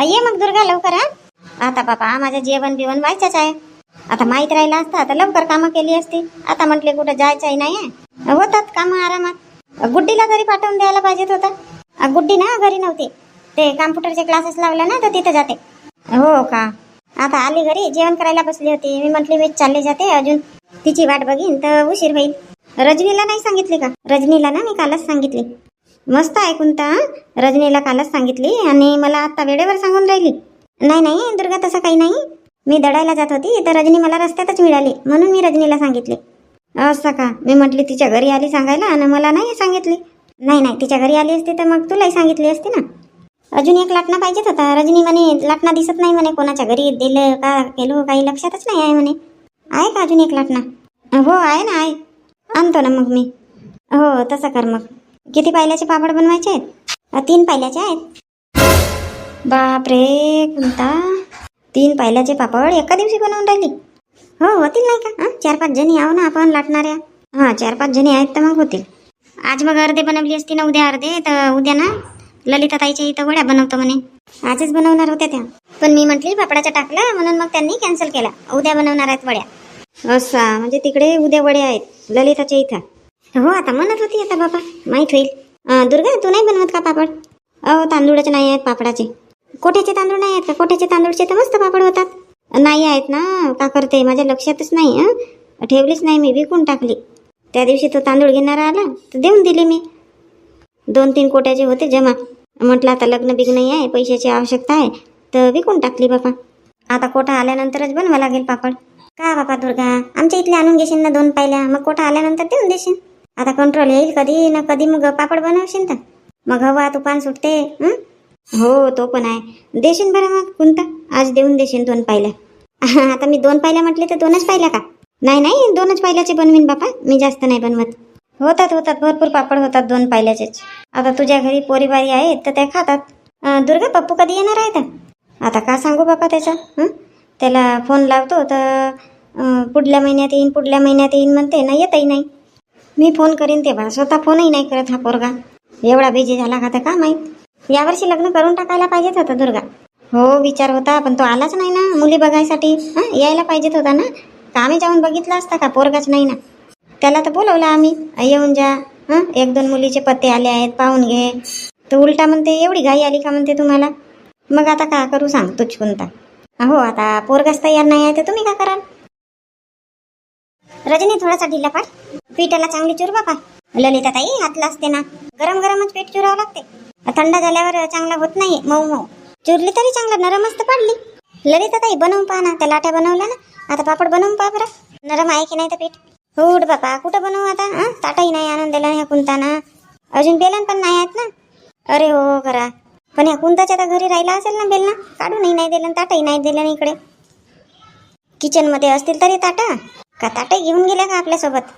अ, ये मग दुर्गा लवकर हा. आता बापा माझं जेवण बिवण व्हायचंच आहे. आता माहीत राहिला असता आता लवकर कामं केली असती. आता म्हटले कुठं जायचंही नाही आहे होतात कामं आरामात. गुड्डीला घरी पाठवून द्यायला पाहिजेत होता. गुड्डी ना घरी नव्हती. ते कॉम्प्युटरचे क्लासेस लावले ना तर तिथं जाते. हो का? आता आली घरी जेवण करायला बसली होती. मी म्हटली मी चालली जाते अजून. तिची वाट बघीन तर उशीर होईल. रजनीला नाही सांगितली का? रजनीला ना मी कालच सांगितली. मस्त आहे कुंता रजनीला कालच सांगितली आणि मला आता वेळेवर सांगून राहिली. नाही नाही दुर्गा तसं काही नाही. मी दडायला जात होती तर रजनी मला रस्त्यातच मिळाली म्हणून मी रजनीला सांगितले. असं का? मी म्हटली तिच्या घरी आली सांगायला आणि मला नाही सांगितली. नाही नाही तिच्या घरी आली असती तर मग तुलाही सांगितली असती ना. अजून एक लाटणा पाहिजेच होता. रजनी म्हणे लाटणा दिसत नाही म्हणे कोणाच्या घरी दिलं का केलो काही लक्षातच नाही आहे म्हणे. आहे का अजून एक लाटणा? हो आहे ना आहे. आणतो ना मग मी. हो तसं कर मग. किती पायल्याचे पापड बनवायचे आहेत? तीन पायल्याचे आहेत? बापरे कोणता तीन पायल्याचे पापड एका दिवशी बनवून राहिली. हो होतील नाही का? हं? चार पाच जणी आहो ना आपण लाटणाऱ्या. हां चार पाच जणी आहेत तर मग होतील. आज मग अर्धे बनवली असती ना उद्या अर्धे तर उद्या ना? ललिता ताईच्या इथं वड्या बनवतो म्हणे. आजच बनवणार होत्या त्या. पण मी म्हटली पापडाच्या टाकला म्हणून मग त्यांनी कॅन्सल केला. उद्या बनवणार आहेत वड्या. असा म्हणजे तिकडे उद्या वड्या आहेत ललिताच्या इथं. हो आता म्हणत होती आता बाबा. माहीत होईल. अं, दुर्गा तू नाही बनवत का पापड? अहो तांदूळाचे नाही आहेत पापडाचे. कोठ्याचे तांदूळ नाही आहेत का? कोठ्याचे तांदूळचे तर मस्त पापड होतात. नाही आहेत ना? का करते? माझ्या लक्षातच नाही हं ठेवलीच नाही मी विकून टाकली. त्या दिवशी तो तांदूळ घेणारा आला तर देऊन दिली मी. दोन तीन कोट्याचे होते जमा. म्हटलं आता लग्न बिग्न आहे पैशाची आवश्यकता आहे तर विकून टाकली बापा आता कोठा आल्यानंतरच बनवा लागेल पापड. का बापा दुर्गा? आमच्या इथले आणून घेशील ना दोन पायल्या? मग कोठा आल्यानंतर देऊन देशील. आता कंट्रोल येईल कधी ना कधी मग पापड बनवशील तर. मग हवा तुफान सुटते हो? तो पण आहे. देशील बरं मग कोणता? आज देऊन देशील दोन पायल्या. आता मी दोन पायल्या म्हटले तर दोनच पाहिल्या का? नाही नाही दोनच पायल्याचे बनवीन बापा. मी जास्त नाही बनवत. होतात होतात. भरपूर पापड होतात दोन पायल्याचेच. आता तुझ्या घरी पोरीबारी आहेत तर त्या खातात. दुर्गा पप्पू कधी येणार आहे तर? आता का सांगू बापा त्याचा त्याला फोन लावतो तर पुढल्या महिन्यात येईन पुढल्या महिन्यात येईन म्हणते. ना येतही नाही. मी फोन करीन तेव्हा. स्वतः फोनही नाही करत हा पोरगा. एवढा बिझी झाला का तर का माहीत? यावर्षी लग्न करून टाकायला पाहिजेत होता दुर्गा. हो विचार होता पण तो आलाच नाही ना मुली बघायसाठी. हां यायला पाहिजेत होता ना? का आम्ही जाऊन बघितला असता का? पोरगाच नाही ना. त्याला तर बोलवलं आम्ही. येऊन जा. हां एक दोन मुलीचे पत्ते आले आहेत पाहून घे. तो उलटा म्हणते एवढी घाई आली का? म्हणते तुम्हाला. मग आता का करू सांग तुझ कोणता हो आता पोरगाच तयार नाही आहे तर तुम्ही का कराल? रजनी थोडासा ढिला पाड पिठाला चांगली चुरवा बापा. ललिता ताई हातला असते ना. गरम गरमच पीठ चुरावं लागते. थंड झाल्यावर चांगला होत नाही मऊ मऊ. चुरली तरी चांगला नरम मस्त पाडली. ललिता ताई बनवून पहा ना. त्या लाट्या बनवल्या ना. आता पापड बनवून पहा बरं. नरम आहे की नाही तर पीठ? उठ बापा कुठं बनवू आता ताटाही नाही आणून दिला ह्या कुंताना अजून बेलन पण नाही आहेत ना? अरे हो, हो करा. पण ह्या कुंताच्या आता घरी राहिला असेल ना बेलना? काढूनही नाही दिलं ताटही नाही दिलं इकडे. किचनमध्ये असतील तरी ताटं. का ताटं घेऊन गेल्या का आपल्यासोबत?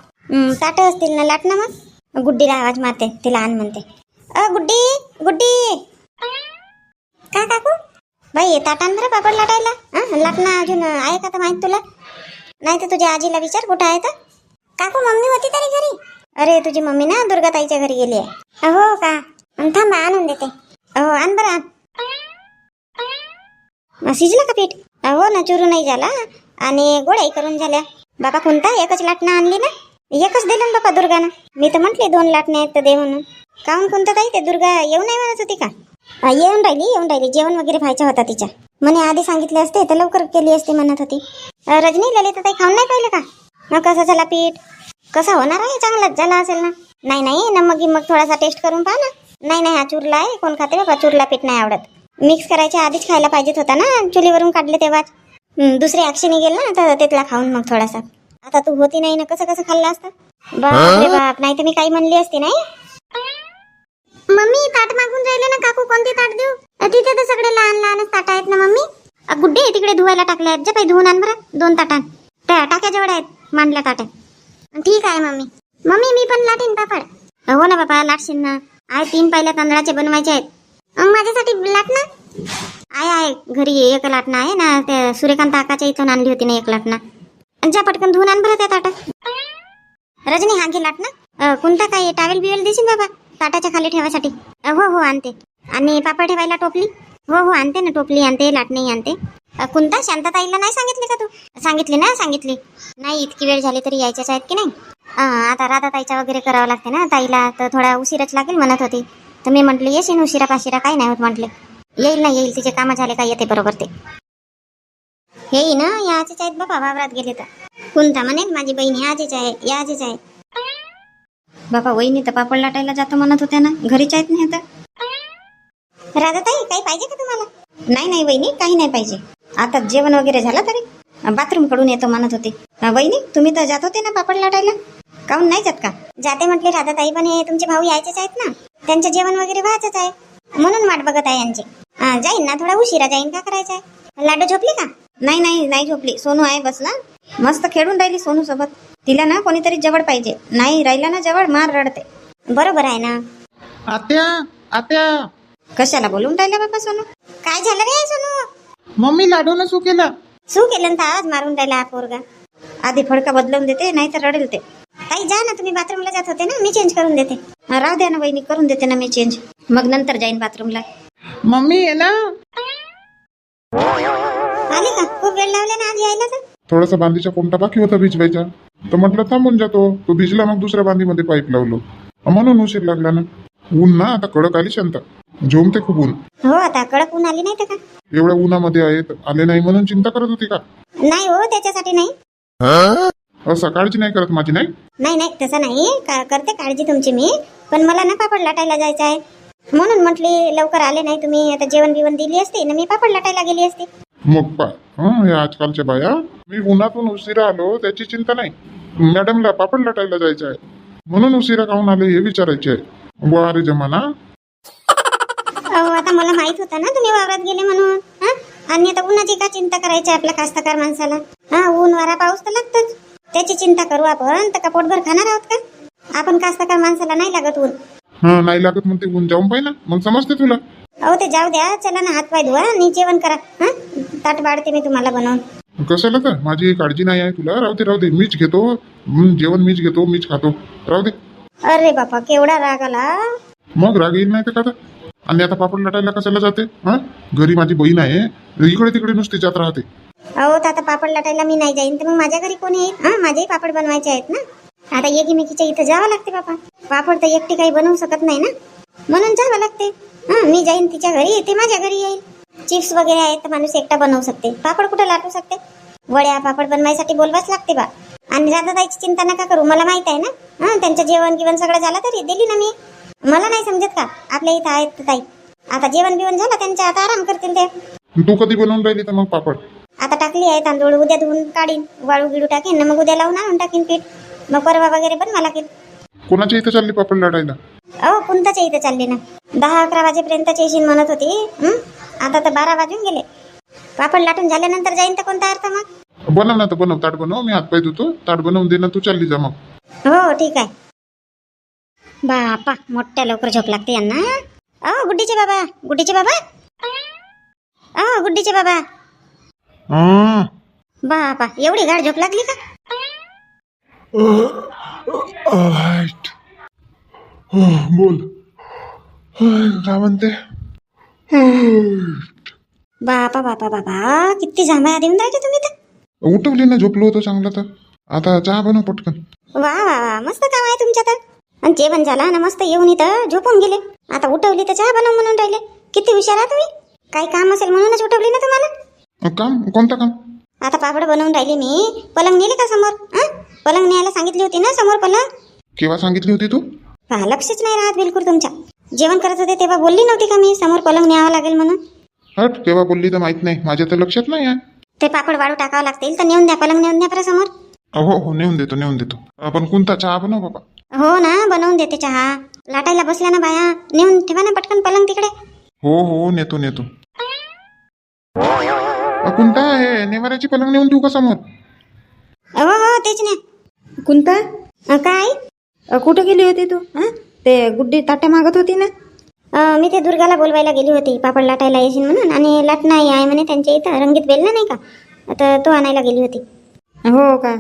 ताटं असतील ना लाट ना मग. गुड्डीला आवाज मारते तिला आण म्हणते. अ गुड्डी गुड्डी. का काकू? बाई ताटान बरं पापड लाटायला. लाटणं अजून आहे का तर माहीत तुला? नाही तर तुझ्या आजीला विचार कुठं आहे तर. काकू मम्मी होती तरी घरी. अरे तुझी मम्मी ना दुर्गाताईच्या घरी गेली आहे. हो का? थांबा आणून देते. हो आण बरं आण. मग शिजलं का पीठ? हो ना चुरू नाही झाला. आणि गोळ्याही करून झाल्या. बाबा कोणता? एकच लाटणं आणली ना? एकच दिलं बाबा दुर्गानं. मी तर म्हटली दोन लाटणे आहेत तर दे म्हणून. काहून कोणतं ताई ते? दुर्गा येऊ नाही म्हणत होती का? येऊन राहिली येऊन राहिली. जेवण वगैरे व्हायचं होता तिच्या. म्हणे आधी सांगितले असते तर लवकर केली असते म्हणत होती. अ, रजनी ललिता ताई खाऊन नाही पाहिलं का? मग कसं झाला पीठ? कसा होणार आहे? चांगलाच झाला असेल ना? नाही नाही ना मग मग थोडासा टेस्ट करून पहा ना. नाही नाही हा चुरला आहे. कोण खाते बाबा? चुरला पीठ नाही आवडत. मिक्स करायच्या आधीच खायला पाहिजेत होता ना? चुलीवरून काढले तेव्हाच. दुसरी ऍक्शन गेल ना तर तिथला खाऊन मग थोडासा. आता तू होती नाही ना कसं कसं खाल्लं असतं? बाप रे बाप नाही तर मी काही म्हणली असती नाही? मम्मी ताट मागून राहिले ना काकू कोणते ताट देऊ? तिथे तर सगळे लहान लहानच ताट आहेत ना मम्मी? अ, गुड्डे तिकडे धुवायला टाकले आहेत जे पाहिजे धुवून आण बरं दोन ताटां त्या टाक्या जेवढ्या आहेत मांडल्या ताट्या ठीक आहे मम्मी. मम्मी मी पण लाटीन पापड. हो ना बाबा लाटशील ना. आहे तीन पहिल्या तांदळाचे बनवायचे आहेत. माझ्यासाठी लाट ना. आहे आहे घरी एक लाटणं आहे ना त्या सूर्यकांत आकाच्या इथून आणली होती ना एक लाटणं. आणि ज्या पटकन धुवून आण बरं त्या ताटात रजनी हा घे लाटणं. कोणता काय टावेल बिवेल देशील बाबा? ताटाच्या खाली ठेवायसाठी हो हो आणते. आणि पापड ठेवायला टोपली? हो हो आणते ना टोपली आणते लाटणी आणते. कोणता? शांतताईला नाही सांगितली का तू? सांगितली ना सांगितली. नाही इतकी वेळ झाली तरी यायच्याच आहेत की नाही? आता राधा ताईच्या वगैरे करावं लागते ना ताईला तर थोडा उशीरच लागेल म्हणत होती. तर मी म्हटले येशील उशिरा पाशिरा काही नाही होत म्हटले. येईल ना येईल. तिचे कामं झाले का येते बरोबर ते. हे ना याचेच आहेत बाबा वावरात गेले तर. कुंता म्हणेल माझी बहीण याचीच आहे या आजीच आहे. बाबा वहिनी तर पापड लाटायला जातो म्हणत होत्या ना. घरीच आहेत नाही आता राधाताई काही पाहिजे का तुम्हाला? नाही नाही वहिनी काही नाही पाहिजे. आता जेवण वगैरे झालं तरी? बाथरूमकडून येतो म्हणत होते. वहिनी तुम्ही तर जात होते ना पापड लाटायला? काहून नाही जात का? जाते म्हटले राधाताई पण हे तुमचे भाऊ यायचेच आहेत ना. त्यांचं जेवण वगैरे व्हायचंच आहे. म्हणून वाट बघत आहे यांची. जाईन ना थोडा उशिरा जाईन. का करायचं आहे लाडू झोपली का? नाही नाही नाही झोपली. सोनू आहे बस ना मस्त खेळून राहिली सोनू सोबत. तिला ना कोणीतरी जवळ पाहिजे. नाही राहिला ना जवळ मार रडते. बरोबर आहे ना? आत्या आत्या. कशाला बोलून राहिल्या बाबा सोनू? काय झालं रे सोनू? मम्मी लाडून सू केला. सू केलं तर आवाज मारून राहिला हा पोरगा. आधी फडका बदलवून देते नाही तर रडेल ते. ताई जा ना तुम्ही बाथरूमला जात होते ना? मी चेंज करून देते. राहू द्या ना वहिनी करून देते ना मी चेंज मग नंतर जाईन बाथरूमला. मम्मी ये ना? आले का? खूप वेळ लावला ना आज यायला तर. थोडासा बांधीचा कोणता बाकी होता भिजवायचा तर म्हटलं थांबून जातो. तो भिजला मग दुसऱ्या बांधीमध्ये पाईप लावलो. म्हणून उशीर लागला ना. ऊन ना आता कडक आली शांत. झोमते खूप ऊन. हो आता कडक ऊन आली नाही तर का? एवढ्या उन्हामध्ये आहेत आले नाही म्हणून चिंता करत होती का? नाही हो त्याच्यासाठी नाही. असं काळजी नाही करत माझी नाही? नाही नाही तसं नाही. का करते काळजी तुमची मी. पण मला ना पापड लाटायला जायचं आहे. म्हणून म्हटली लवकर आले नाही तुम्ही. आता जेवण बिवण दिली असते ना मी पापड लाटायला गेली असते. मग पा हं, हे आजकालच्या बाया मी उन्हातून उशिरा आलो त्याची चिंता नाही. मॅडमला पापड लाटायला जायचं आहे. म्हणून उशिरा काहून आले हे विचारायचे आहे. बुवा जमाना. अहो आता मला माहीत होतं ना तुम्ही वावरात गेले म्हणून. हा? आणि आता उन्हाची का चिंता करायची आपल्या कास्तकार माणसाला? हा ऊन वारा पाऊस तर लागतच. त्याची चिंता करू आपण तर का पोटभर खाणार आहोत का? आपण कास्तकार माणसाला नाही लागत ऊन. हा नाही लागत म्हणते ऊन जाऊन पाहिजे ना. मग समजते तुला. अहो ते जाऊ द्या. चला ना हात पाय धुवा. आणि जेवण करा. हा? ताट बाळते मी तुम्हाला बनवून. कशाला तर? माझी काळजी नाही आहे तुला. राहू दे राहू दे. मीच घेतो. हं, जेवण मीच घेतो मीच खातो. राहू दे. अरे बापा केवढा राग आला. मग राग येईल नाही तर का? आणि आता पापड लाटायला कशाला जाते? हा? घरी माझी बहीण आहे. इकडे तिकडे नुसती जात राहते. अहो तर आता पापड लाटायला मी नाही जाईन. तर मग माझ्या घरी कोणी येईल? हा? माझेही पापड बनवायचे आहेत ना? आता एकीमेकीच्या इथं जावं लागते बापा. पापड तर एकटी काही बनवू शकत नाही ना? म्हणून जावं लागते. हा मी जाईन तिच्या घरी ते माझ्या घरी येईल. चिप्स वगैरे आहेत तर माणूस एकटा बनवू शकते. पापड कुठं लाटू शकते? वड्या पापड बनवायसाठी बोलवाच लागते बा. आणि राधाताईची चिंता नका करू मला माहीत आहे ना? हा त्यांचं जेवण गिवण सगळं झालं तरी दिली ना मी. मला नाही समजत का? आपल्या इथं आहेत तर ताई. आता जेवण बिवण झालं त्यांच्या आता आराम करतील ते. तू कधी बनवून राहिली तर मग पापड? आता टाकली आहे तांदूळ उद्या धुवून काढीन. वाळू गिळू टाकीन ना मग उद्या लावून आणून टाकीन पीठ. मग परवा वगैरे बनवा लागेल कोणाच्या इथं चालली पापड लाटायला अहो कुंताच्या इथं चालली ना? दहा अकरा वाजेपर्यंत येशील म्हणत होती हं? आता तर बारा वाजून गेले. पापड लाटून झाल्यानंतर जाईन तर कोणता अर्थ मग? बनव ना तर बनव. ताट बनव. मी हातपाय धुतो. ताट बनवून दे ना तू चालली जा मग. हो ठीक आहे. बापा मोठ्या लवकर झोप लागते यांना. अहो गुड्डीचे बाबा गुड्डीचे बाबा. अहो गुड्डीचे बाबा. हा. बापा एवढी गाढ झोप लागली का? बोल. काय म्हणते? बापा बापा बाबा किती जांभया देऊन राहिले तुम्ही तर. उठवली ना झोपलो होतो चांगला तर. आता चहा बनव पटकन. वा वा वा मस्त काम आहे तुमच्या तर. आणि जेवण झालं ना मस्त येऊन इथं झोपून गेले. आता उठवली तर चहा बनव म्हणून राहिले. किती हुशार आहे तुम्ही. काही काम असेल म्हणूनच उठवली ना तुम्हाला. काम? कोणतं काम? आता पापड बनवून राहिले मी. पलंग नेले का समोर? हा? पलंग न्यायला सांगितली होती ना समोर पलंग? केव्हा सांगितली होती तू? पहा लक्षच नाही राहत बिलकुल तुमच्या. जेवण करत होते तेव्हा बोलली नव्हती का मी? समोर पलंग न्यावं लागेल म्हणून. हट केव्हा बोलली तर माहीत नाही. माझ्या तर लक्षात नाही आहे. ते पापड वाळू टाकावं लागतील तर नेऊन द्या पलंग नेऊन द्या बरं समोर. हो हो नेऊन देतो नेऊन देतो. आपण कोणता चहा बनव बाबा? हो ना बनवून देते चहा. लाटायला बसल्या ना बाया. नेऊन ठेवा ना पटकन पलंग तिकडे. हो हो नेतो नेतो. अ, कोणता आहे? नेवाऱ्याची पलंग नेऊन देऊ का समोर? हो हो तेच नाही कुंता? अं, काय? अ, कुठं गेली होती तू? हा ते गुड्डी ताट्या मागत होती ना? अं, मी ते दुर्गाला बोलवायला गेली होती. पापड लाटायला येशील म्हणून आणि लाटणं आई आहे म्हणे त्यांच्या इथं. रंगीत बेलना नाही का? तर तो आणायला गेली होती. हो का?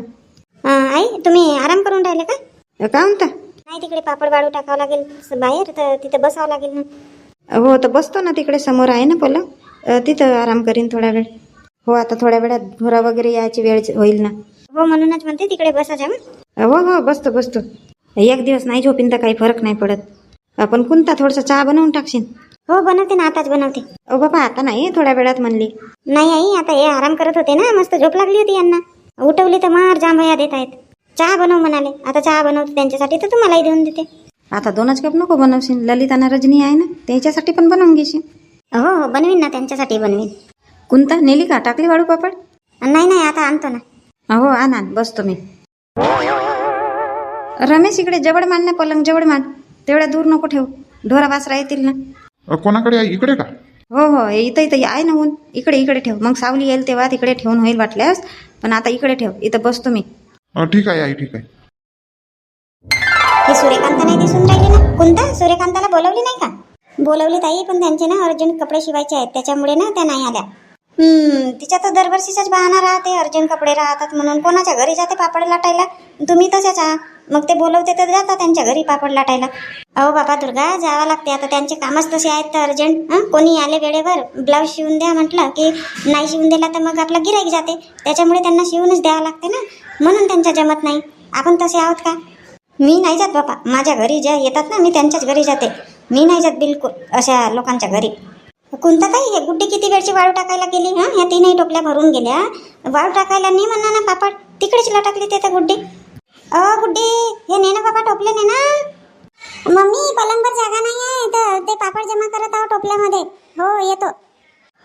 अं, आई तुम्ही आराम करून राहिले का? अ, का म्हणता? नाही तिकडे पापड वाळू टाकावं लागेल. स- बाहेर तर तिथं बसावं लागेल ना. हो तर बसतो ना तिकडे. समोर आहे ना पलंग अ, तिथं आराम करीन थोडा वेळ. हो आता थोड्या वेळात घोरा वगैरे यायची वेळ होईल ना. हो म्हणूनच म्हणते तिकडे बसायचं हं? हो हो बसतो बसतो. एक दिवस नाही झोपीन तर काही फरक नाही पडत. आपण कोणता थोडासा चहा बनवून टाकशील हो बनवते ना आताच बनवते. अहो बाबा आता नाही थोड्या वेळात म्हणली. नाही आई आता हे आराम करत होते ना मस्त झोप लागली होती यांना. उठवली तर मार जांभया देत आहेत. चहा बनव म्हणाले. आता चहा बनवते त्यांच्यासाठी तर तुम्हालाही देऊन देते. आता दोनच कप नको बनवशील ललित आणि रजनी आहे ना त्याच्यासाठी पण बनवून घेशील हो हो बनवीन ना त्यांच्यासाठी बनवीन. कोणता नेली का? टाकली वाळू पापड? नाही नाही आता आणतो ना. हो आण बसतो मी. रमेश इकडे जवळ मान ना पलंग जवळ मान तेवढ्या दूर नको ठेवू. ढोरा वासरा येतील ना. अ, कोणाकडे आहे? इकडे का? हो हो हे इथं इथं आहे ना ऊन. इकडे इकडे ठेव. मग सावली येईल तेव्हा तिकडे ठेवून होईल वाटल्यास पण आता इकडे ठेव. इथं बसतो मी. अ, ठीक आहे आई ठीक आहे. ही सूर्यकांत नाही दिसून राहिली ना? कोणता? सूर्यकांताला बोलवली नाही का? बोलवली ताई पण त्यांचे ना अर्जंट कपडे शिवायचे आहेत. त्याच्यामुळे ना त्या नाही आल्या. तिच्या तर दरवर्षीचाच बहाना राहते अर्जंट कपडे राहतात म्हणून. कोणाच्या घरी जाते पापड लाटायला? तुम्ही तसेच आहा मग ते बोलवते तर जाता त्यांच्या घरी पापड लाटायला. अहो बाबा दुर्गा जावं लागते. आता त्यांचे कामच तसे आहेत तर अर्जंट. कोणी आले वेळेवर ब्लाऊज शिवून द्या म्हटलं की नाही शिवून दिला तर मग आपला गिराईक जाते. त्याच्यामुळे त्यांना शिवूनच द्यावं लागते ना. म्हणून त्यांच्या जमत नाही. आपण तसे आहोत का? मी नाही जात बाबा. माझ्या घरी ज्या येतात ना मी त्यांच्याच घरी जाते. मी नाही जात बिलकुल अशा लोकांच्या घरी. कोणता काही हे गुड्डी किती वेळची वाळू टाकायला गेली हां? ह्या तीनही टोपल्या भरून गेल्या. वाळू टाकायला नाही म्हणा ना पापड तिकडेच लटकली ते तर गुड्डी. अ गुड्डी हे ने ना बाबा टोपले ने ना मम्मी पलंगवर जागा नाही आहे तर ते पापड जमा करत आहो टोपल्यामध्ये. हो येतो.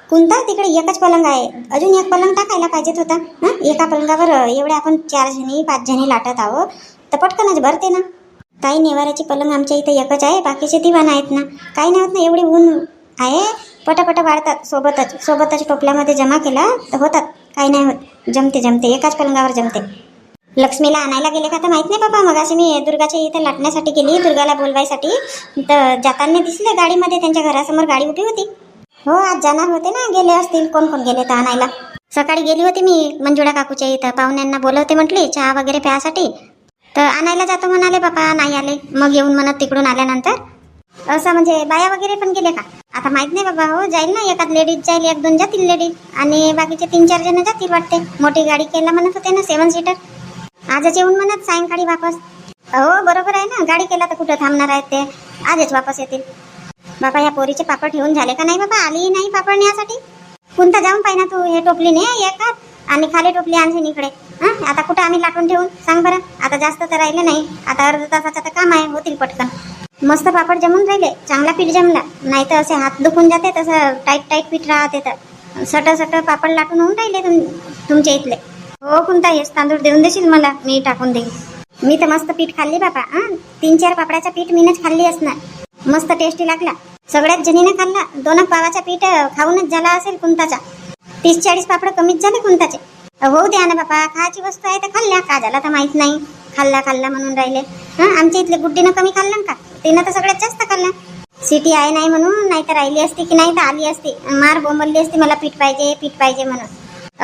कोणता? तिकडे एकच पलंग आहे. अजून एक पलंग टाकायला पाहिजेत होता हं? एका पलंगावर एवढे आपण चार जणी पाच जणी लाटत आहोत तर पटकनच भरते ना. ताई नेवाऱ्याची पलंग आमच्या इथे एकच आहे. बाकीचे दिवाण आहेत ना. काही नाही होत ना एवढी ऊन आहे. पटापट वाढतात. सोबतच सोबतच टोपल्यामध्ये जमा केला तर होतात. काही नाही होत. जमते जमते. एकाच पलंगावर जमते. लक्ष्मीला आणायला गेले का तर माहीत नाही बाबा. मग मी दुर्गाच्या इथं लाटण्यासाठी गेली दुर्गाला बोलवायसाठी. तर जाताना दिसले गाडीमध्ये त्यांच्या घरासमोर गाडी उभी होती. हो आज जाणार होते ना. गेले असतील. कोण कोण गेले तर आणायला? सकाळी गेली होती मी मंजुळा काकूच्या इथं. पाहुण्यांना बोलवते म्हटली चहा वगैरे प्यासाठी. तर आणायला जातो म्हणाले बापा नाही आले. मग येऊन म्हणत तिकडून आल्यानंतर असं म्हणजे बाया वगैरे पण गेले का? आता माहीत नाही बाबा हो जाईल ना एखाद लेडीज जाईल एक दोन जातील लेडीज आणि बाकीचे तीन चार जण जातील वाटते. मोठी गाडी केला म्हणत होते ना सेवन सीटर आजच येऊन म्हणत सायंकाळी वापस. हो बरोबर आहे ना. गाडी केला तर कुठं थांबणार आहेत ते? आजच वापस येतील. बाबा या पोरीचे पापड ठेवून झाले का नाही बाबा? आली नाही पापड नेण्यासाठी कोणता जाऊन पाहिजे तू? हे टोपली ने एकात आणि खाली टोपली आणशील इकडे. हा? आता कुठं आम्ही लाटून ठेवून? सांग बरं. आता जास्त तर राहिले नाही. आता अर्धा तासाचं तर काम आहे. होतील पटकन. मस्त पापड जमून राहिले. चांगला पीठ जमला. नाही तर असे हात दुखून जाते तसं टाईट टाईट पीठ राहते तर सट सट पापड लाटून होऊन राहिले तुम तुमच्या इथले. हो कोणता हेच तांदूळ देऊन देशील मला. मी टाकून देईन. मी तर मस्त पीठ खाल्ली बाबा हा तीन चार पापडाचं पीठ मीनच खाल्ली असणार. मस्त टेस्टी लागला. सगळ्याच जणीनं खाल्ला. दोन पावाचा पीठ खाऊनच झाला असेल कुंताचा. तीस चाळीस पापड कमीच झाले कुंताचे. हो द्या ना बापा खायची वस्तू आहे तर खाल्ल्या. का झाला तर माहीत नाही. खाल्ला खाल्ला म्हणून राहिले. हा आमच्या इथले गुड्डीनं कमी खाल्लं का? तिनं तर सगळ्यात जास्त खाल्लं. सिटी आहे नाही म्हणून नाही तर राहिली असती की नाही तर आली असती. मार बोंबलली असती मला पीठ पाहिजे पीठ पाहिजे म्हणून.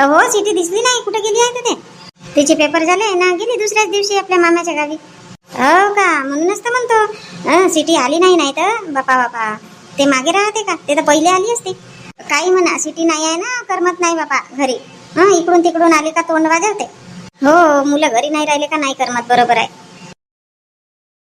हो सिटी दिसली नाही. कुठे गेली आहे तर ते तिचे पेपर झाले ना गेली दुसऱ्याच दिवशी आपल्या मामाच्या गावी. हो का? म्हणूनच तर म्हणतो. सिटी आली नाही नाही तर? बापा बापा. ते मागे राहते का? ते तर पहिले आली असते. काही म्हणा सिटी नाही आहे ना करमत नाही बापा घरी. हा इकडून तिकडून आले का तोंड वाजवते. हो मुलं घरी नाही राहिले का नाही करमत बरोबर आहे.